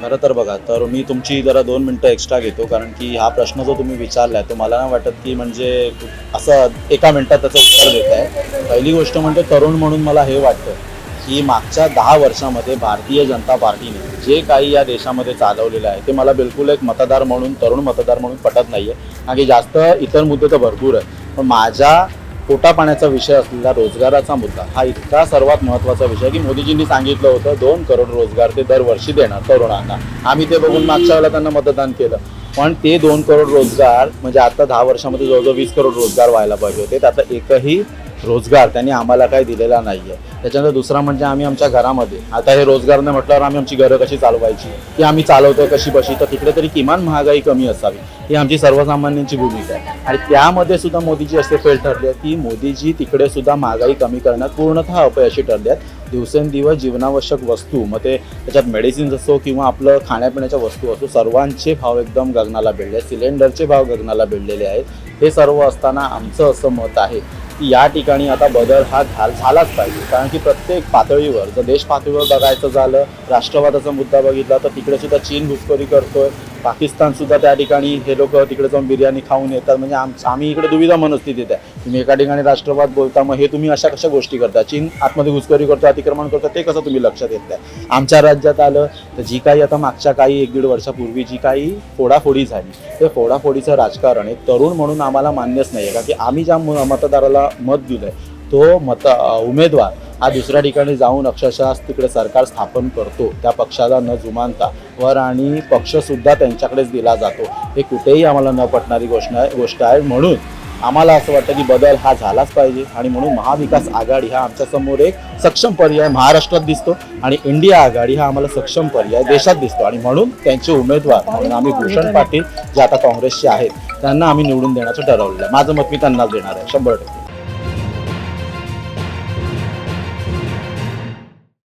खरं तर बघा तर मी तुमची जरा दोन मिनटं एक्स्ट्रा घेतो कारण की हा प्रश्न जो तुम्ही विचारलाय तो मला नाही वाटत की म्हणजे असं एका मिनटात त्याचं उत्तर देत आहे. पहिली गोष्ट म्हणजे तरुण म्हणून मला हे वाटतं की मागच्या दहा वर्षामध्ये भारतीय जनता पार्टीने जे काही या देशामध्ये चालवलेलं आहे ते मला बिलकुल एक मतदार म्हणून तरुण मतदार म्हणून पटत नाही आहे कारण की जास्त इतर मुद्दे तर भरपूर आहे पण माझ्या पोटा पाण्याचा विषय असलेला रोजगाराचा मुद्दा हा इतका सर्वात महत्त्वाचा विषय की मोदीजींनी सांगितलं होतं दोन करोड रोजगार ते दरवर्षी देणार तरुणांना. आम्ही ते बघून मागच्या वेळेला त्यांना मतदान केलं. पण ते दोन करोड रोजगार म्हणजे आता दहा वर्षामध्ये जवळजवळ वीस करोड रोजगार व्हायला पाहिजे होते. त्यातला एकही रोजगार त्यांनी आम्हाला काही दिलेला नाही आहे त्याच्यानंतर दुसरा म्हणजे आम्ही आमच्या घरामध्ये आता हे रोजगार न म्हटल्यावर आम्ही आमची घरं कशी चालवायची ती आम्ही चालवतो कशी बशी तर तिकडे तरी किमान महागाई कमी असावी ही आमची सर्वसामान्यांची भूमिका आहे. आणि त्यामध्ये सुद्धा मोदीजी असे फेल ठरले आहेत की मोदीजी तिकडे सुद्धा महागाई कमी करण्यात पूर्णतः अपयशी ठरले आहेत. दिवसेंदिवस जीवनावश्यक वस्तू मग ते त्याच्यात मेडिसिन्स असो किंवा आपलं खाण्यापिण्याच्या वस्तू असो सर्वांचे भाव एकदम गगनाला भिडले आहेत सिलेंडरचे भाव गगनाला भिडलेले आहेत. हे सर्व असताना आमचं असं मत आहे की या ठिकाणी आता बदल हा झाल झालाच पाहिजे. कारण की प्रत्येक पातळीवर जर देश पातळीवर बघायचं झालं राष्ट्रवादाचा मुद्दा बघितला तर तिकडे सुद्धा चीन घुसखोरी करतोय. पाकिस्तान सुद्धा त्या ठिकाणी हे लोक तिकडे जाऊन बिर्याणी खाऊन येतात. म्हणजे आम आम्ही इकडे दुविधा मनस्थितीत आहे. तुम्ही एका ठिकाणी राष्ट्रवाद बोलता मग हे तुम्ही अशा कशा गोष्टी करता? चीन आतमध्ये घुसखोरी करतो अतिक्रमण करतो ते कसं तुम्ही लक्षात येत आहे आमच्या राज्यात आलं तर जी काही आता मागच्या काही एक दीड वर्षापूर्वी जी काही फोडाफोडी झाली ते फोडाफोडीचं राजकारण एक तरुण म्हणून आम्हाला मान्यच नाही आहे का की आम्ही ज्या म- मतदाराला मत दिलं आहे तो मत उमेदवार हा दुसऱ्या ठिकाणी जाऊन अक्षरशः तिकडे सरकार स्थापन करतो. त्या पक्षाला न जुमानता वर आणि पक्षसुद्धा त्यांच्याकडेच दिला जातो. हे कुठेही आम्हाला न पटणारी गोष्ट आहे गोष्ट आहे. म्हणून आम्हाला असं वाटतं की बदल हा झालाच पाहिजे आणि म्हणून महाविकास आघाडी हा आमच्यासमोर एक सक्षम पर्याय महाराष्ट्रात दिसतो आणि इंडिया आघाडी हा आम्हाला सक्षम पर्याय देशात दिसतो. आणि म्हणून त्यांचे उमेदवार म्हणून आम्ही भूषण पाटील जे आता काँग्रेसचे आहेत त्यांना आम्ही निवडून देण्याचं ठरवलेलं आहे. माझं मत मी त्यांनाच देणार आहे. शंभर टक्के.